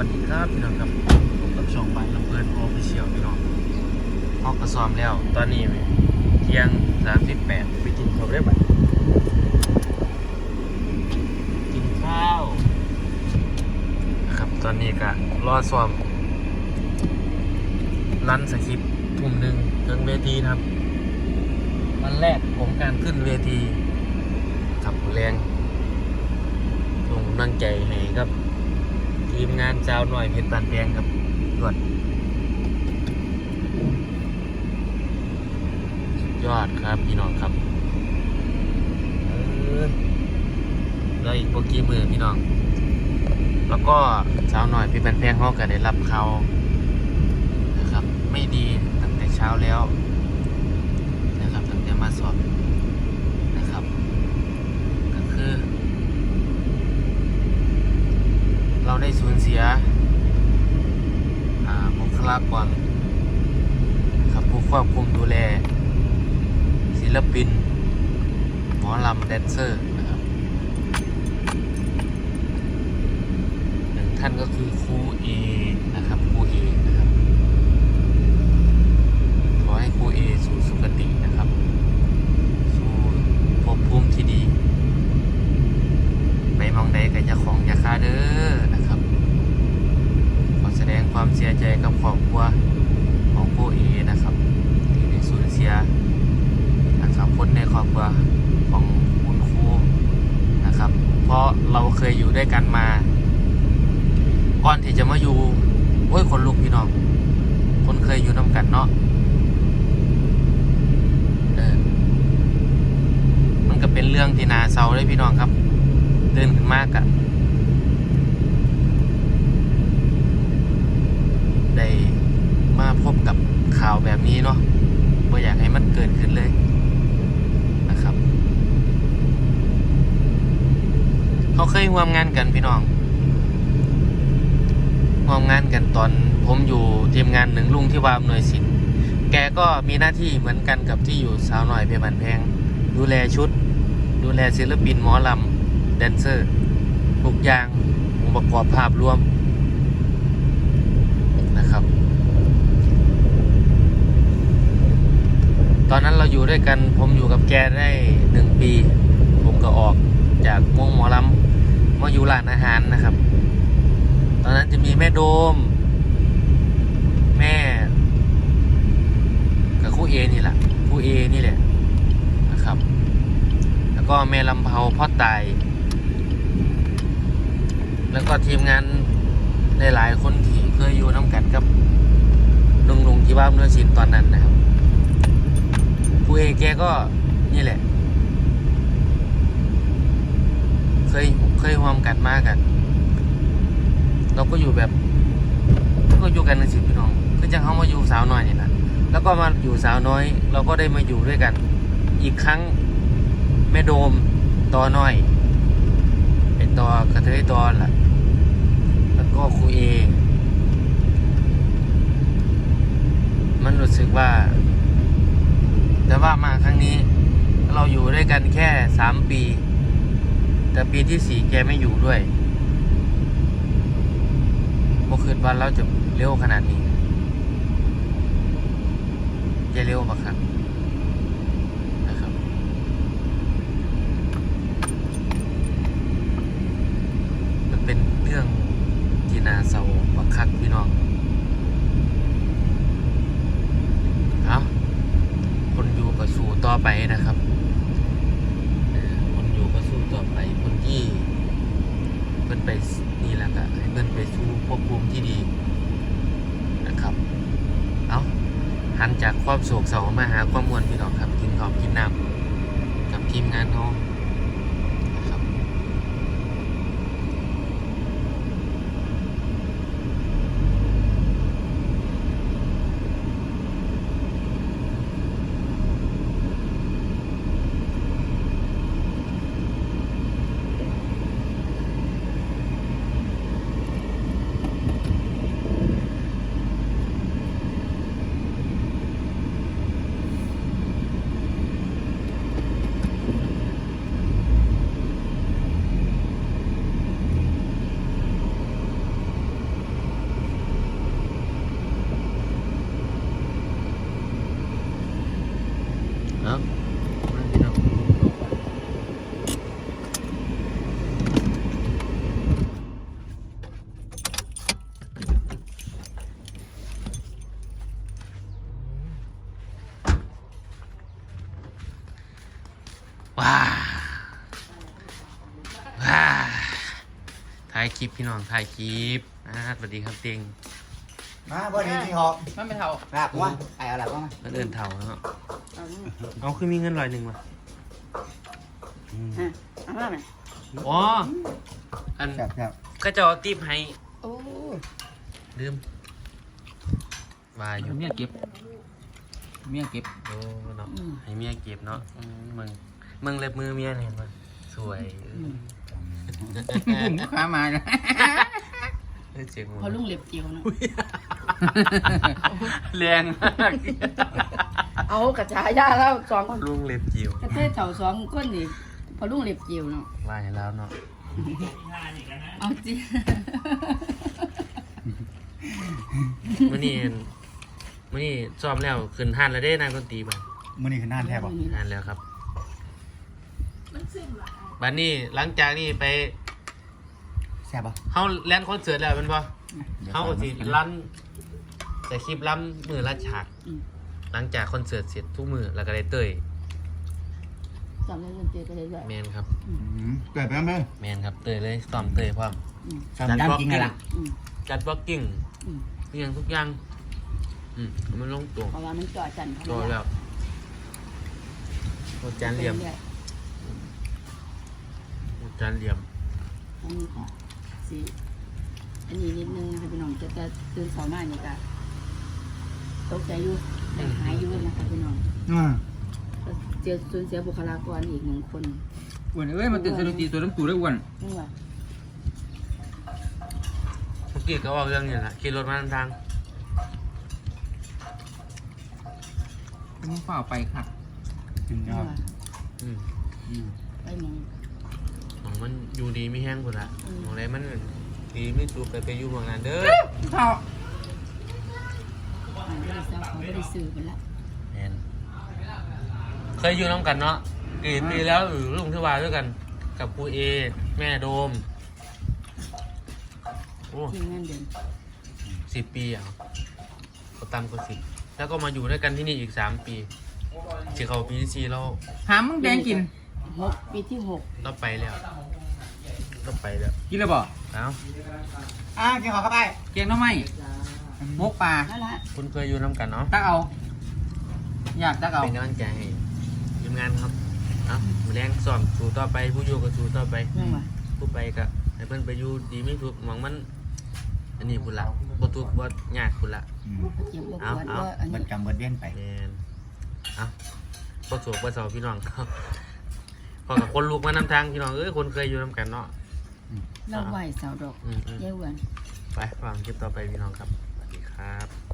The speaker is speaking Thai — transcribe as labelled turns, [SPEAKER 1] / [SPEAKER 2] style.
[SPEAKER 1] วัสดีครับพี่น้องครับผมกับช่องบ้านลำเพลินโอฟิเชียลพี่น้องฮอกกระซอมแล้ว ตอนนี้เที่ยงสามสิบแปดไปกินข้าวได้ไหมกินข้าวครับตอนนี้ก็รอซ้อมรันสคริปต์ทุ่มหนึ่งถึงเวทีครับ วันแรกของการขึ้นเวทีขับแรงส่งกำลังใจให้ครับ ทีมงานเจ้าหน่อยเพชรบานแดงครับยอดยอดครับพี่น้องครับเออแล้วอีกพวกกี่มือพี่น้อง แล้วก็เจ้าหน่อยพี่แบนแพงเขาก็ได้รับเขาวนะครับ ไม่ดีตั้งแต่เช้าแล้วนะครับตั้งแต่มาสอบนะครับ ก็คือ เราได้สูญเสียอ่าบุคลากรครับผู้ควบคุมดูแล ศิลปิน หมอลำแดนเซอร์นะครับหนึ่งท่านก็คือครูเอนะครับครูเอนะครับขอให้ครูเอสู่สุคตินะครับ สู่ภพภูมิที่ดี ไปมองใดกับเจ้าของอยาคาเด้อนะครับ ขอแสดงความเสียใจกับครอบครัวของผู้เอนะครับ ที่ได้สูญเสียนะครับ ครัวของคุณครูนะครับ เพราะเราเคยอยู่ด้วยกันมา ก่อนที่จะมาอยู่โอ้ยคนลุกพี่น้อง คนเคยอยู่น้ำกันเนาะเออมันก็เป็นเรื่องที่นาเศร้าเลยพี่น้องครับตื่นขึ้นมากอะได้มาพบกับข่าวแบบนี้เนาะว่าอยากให้มันเกิดขึ้นเลยนะครับ ห่วมงานกันพี่น้องร่วมงานกันตอนผมอยู่ทีมงานหนึ่งลุงที่ว่าอำนวยสิทธิ์แกก็มีหน้าที่เหมือนกันกับที่อยู่สาวหน่อยเพชรบันแพง ดูแลชุด ดูแลศิลปินหมอลำแดนเซอร์ทุกอย่างองค์ประกอบภาพรวมนะครับ ตอนนั้นเราอยู่ด้วยกันผมอยู่กับแกได้หนึ่งปี ผมก็ออกจากวงหมอลำ มาอยู่ร้านอาหารนะครับ ตอนนั้นจะมีแม่โดม แม่ กับคู่เอนี่แหละคู่เอนี่แหละนะครับ แล้วก็แม่ลำเผาพ่อตายแล้วก็ทีมงานหลายๆคนที่เคยอยู่น้ำกันกับลุงลุงที่บ้านเนื้อสินตอนนั้นนะครับผู้เอแกก็นี่แหละ เค ยเคยร่วมกันมากกัน เราก็อยู่แบบก็อยู่กันในสิบพี่น้องคือจะเขามาอยู่สาวน้อยนี่นะแล้วก็มาอยู่สาวน้อย เราก็ได้มาอยู่ด้วยกัน อีกครั้งแม่โดมตอน้อย เป็นตอกระเทยตอนล่ะ แล้วก็ครูเอมันรู้สึกว่า แต่ว่ามาครั้งนี้ เราอยู่ด้วยกันแค่สามปี แต่ปีที่สี่แกไม่อยู่ด้วยบ่คิดว่าเราจะเร็วขนาดนี้จะเร็วปะครับนะครับ มันเป็นเรื่องที่น่าเศร้าบักคักพี่น้องเอาคนอยู่ก็สู้ต่อไปนะครับเออคนอยู่ก็สู้ต่อไป คนที่เพิ่น ไปนี่แหละก็ให้เพิ่นไปสู่ภพภูมิที่ดีนะครับ เอาหันจากความโศกเศร้ามาหาความมวลพี่น้องครับกินขอบกินน้ำกับทีมงานเขา ครับว้าวถ่ายคลิปพี่น้องถ่ายคลิปสวัสดีครับเต็ง
[SPEAKER 2] มาบ่ได้ที่หอก
[SPEAKER 3] มันป็นเท่า
[SPEAKER 2] แบบว่าไอ้อะไรบ้าง แล้
[SPEAKER 1] เดินเท่าแล้ว นาะ
[SPEAKER 3] เอานี่
[SPEAKER 1] เอาคือมีเงินร้อยหนึ่งวะ
[SPEAKER 3] ฮะเอามาไหม
[SPEAKER 1] อ๋อ อัน
[SPEAKER 2] แซ่บแซ่บ
[SPEAKER 1] ก็จะเอาตีบให้
[SPEAKER 3] โอ้
[SPEAKER 1] ลืมว่าอยู่
[SPEAKER 4] เมียเก็บ เมียเก็บ
[SPEAKER 1] โอ้เนาะให้เมียเก็บเนาะอืมมึงมึงเล็บมือเมียเนี่ยมันสวย
[SPEAKER 4] บุ่มก็ขามาเลย
[SPEAKER 1] เออเจ๋ง
[SPEAKER 3] พอลุงเล็บเจียวเนาะ
[SPEAKER 1] แรงมาก
[SPEAKER 3] เอากระชายาแล้วสองคน
[SPEAKER 1] ลุงเล็บจิ๋ว
[SPEAKER 3] กระเทยเต่าสองคนนี่พอลุงเล็บเจียวเนาะ
[SPEAKER 1] ว่าให้แล้วเนาะ
[SPEAKER 3] เอาจี
[SPEAKER 1] มื่อนี้มื่อนี้ซ้อมแล้วขึ้นห้านแล้วเด้นายดนตรีบัด
[SPEAKER 2] มื้อนี้คือนานแท้บ่
[SPEAKER 1] ห้านแล้วครับบัดนี้หลังจากนี้ไป
[SPEAKER 2] แซ่บบ่
[SPEAKER 1] เฮาแล่นคอนเสิร์ตแล้วเป็นบ่เฮาก็สิลั่นแต่คลิปล้ำมือละฉาก
[SPEAKER 3] อืม
[SPEAKER 1] หลังจากคอนเสิร์ตเสร็จทุกมือแล้วก็ได้เต้ย
[SPEAKER 3] จำได้เงินเจียวก็เลยเลย
[SPEAKER 1] แมนครับ
[SPEAKER 2] อืมเกิดไปแล้วมั้ย
[SPEAKER 1] แมนครับเต้ยเลยซ้อมเต้ยพร้อม
[SPEAKER 3] อืม
[SPEAKER 2] สามด้านจริงอะล่ะ
[SPEAKER 3] อืม
[SPEAKER 1] จัดบล็อกกิ้ง
[SPEAKER 3] อืม
[SPEAKER 1] ทุกอย่างทุกอย่าง อืมเอามันลงตัว
[SPEAKER 3] เพราะว่ามันจ่อจันทร์
[SPEAKER 1] โดนแล้วโดนจานเหลี่ยม
[SPEAKER 3] รื่อ
[SPEAKER 1] โดนจานเหลี่ยม
[SPEAKER 3] ๆอันนี้ค่ะสีอันนี้นิดนึงนะคะพี่น้องจะจะตื่นเช้ามานี่ก็ตกใจอยู่ แต่หายอยู่นะคะพี่น้อง
[SPEAKER 2] อืม
[SPEAKER 3] เจอสูญเสียบุคลากรอีกหนึ่งคน
[SPEAKER 4] อ้วนเอ้ยมันตื่นสนุกตีตัวน้ำตูได้อ้วน
[SPEAKER 3] นี่ว่า
[SPEAKER 1] เมื่อกี้ก็ว่าเรื่องนี้แหละขี่รถมาทาง
[SPEAKER 4] มึงเฝ้าไปค่ะ
[SPEAKER 2] จริง
[SPEAKER 3] นี่
[SPEAKER 2] ครับ
[SPEAKER 3] ว่า
[SPEAKER 1] อืม
[SPEAKER 2] อืม
[SPEAKER 3] ไปหมอง
[SPEAKER 1] ของมันอยู่ดีไม่แห้งคนละ
[SPEAKER 3] อืม
[SPEAKER 1] ของอะไรมันดีไม่สูบไปไปอยู่เมืองนั้นเด้อ
[SPEAKER 4] เท่า ข
[SPEAKER 3] อ่านไม่ได้เศร้าเขาไม่ได้ซื้อไปละ
[SPEAKER 1] แมนเคยอยู่น้ำกันเนาะกี่ปีแล้วอยู่ลุงที่วาด้วยกัน กับครูเอ แม่โดมโอ้
[SPEAKER 3] ทีมงานเดิน
[SPEAKER 1] สิบปีอะก็ตามก็สิบแล้วก็มาอยู่ด้วยกันที่นี่อีกสามปีที่เขาปีที่สี่เรา
[SPEAKER 4] หามมึงแดงกิน
[SPEAKER 3] หกปีที่หก
[SPEAKER 1] เราไปแล้วเราไปแล้ว
[SPEAKER 4] กินแล้วบ่
[SPEAKER 1] เอ้า
[SPEAKER 2] อะกินข้าวเข้าไป
[SPEAKER 4] เกียงหน้ำไม มกปลา
[SPEAKER 3] นั่นแหละ
[SPEAKER 1] คุณเคยอยู่น้ำกันเนาะ
[SPEAKER 4] ตักเอา อยากตักเอา
[SPEAKER 1] เป็นกำลังใจให้ทีมงานครับเอ้ามือแรงซ้อมสู่ต่อไปผู้อยู่ก็สู่ต่อไป
[SPEAKER 3] เรื่องว่า
[SPEAKER 1] ผู้ไปก็ให้เพิ่นไปอยู่ดีไม่ถูกหวังมัน อันนี้พุ่นละบ่ทุกข์บ่ยากพุ่นละ
[SPEAKER 2] อืม
[SPEAKER 3] เจ็บปวด
[SPEAKER 1] เอา
[SPEAKER 3] ปวด
[SPEAKER 1] เอา
[SPEAKER 3] ว่าอัน
[SPEAKER 2] เบิ
[SPEAKER 3] นี้
[SPEAKER 2] ดกรรมเบิดเว้นไป
[SPEAKER 1] แม่นเอ้าบ่โศกบ่เศร้าพี่น้องครับพอกับคนลูกมานำทางพี่น้องเอ้ยคนเคยอยู่นํกันเนาะ
[SPEAKER 3] เราไหวเสาดอก
[SPEAKER 1] อืม
[SPEAKER 3] เย้าวัน
[SPEAKER 1] ๆไปฟังคลิปต่อไปพี่น้องครับสวัสดี ครับ